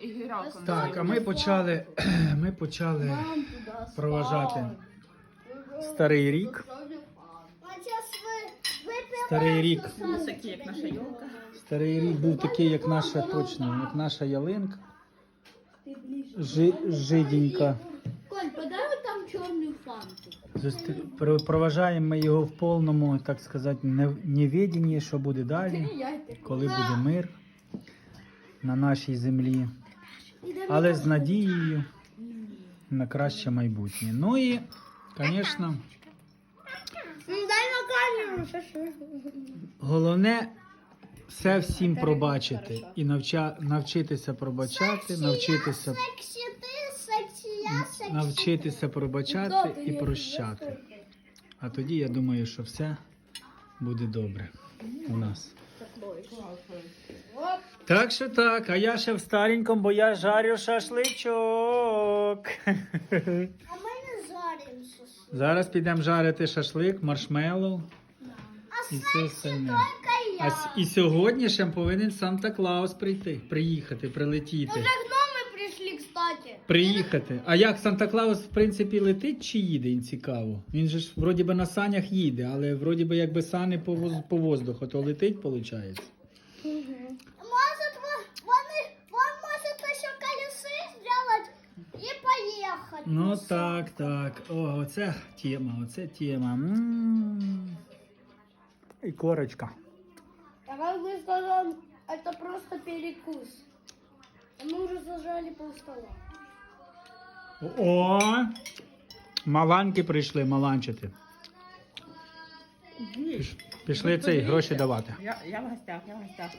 і гіряка. Так, а ми почали, ми почали проважати старий рік. Старий. Такі, як наша йолка. Старий рік був такий, як наша точно, як наша ялинка. Жи, жиденька. Коль, подай там черную фанту. Зустр... Проважаємо ми його в повному, так сказати, не- невіденні, що буде далі, коли буде мир на нашій землі, але з надією на краще майбутнє. Ну і, звісно, шашлык. головне все всім пробачити і навча... навчитися пробачати, навчитися, навчитися пробачати і прощати. А тоді я думаю, що все буде добре у нас. Так що так, а я ще в старенькому, бо я жарю шашличок. А ми не жаримо шашлик. Зараз підемо жарити шашлик, маршмеллоу А і все остальне. А я. с- і сьогодні ще повинен Санта Клаус прийти, приїхати, прилетіти Уже гноми прийшли, кстати. Приїхати. А як Санта Клаус, в принципі, летить чи їде, їм цікаво. Він же ж вроді би на санях їде, але вроді би якби сани по, воз- по воздуху, то летить, виходить. Может, во- вони, он может еще колесы сделать и поехать. Ну так, так. О, оце тема, оце тема. М. І корочка. А как бы сказал, это просто перекус. А мы уже зажали пол стола. О! Маланки прийшли, маланчити. Піш- Пішли цей гроші давати. Я, я в гостях, я в гостях.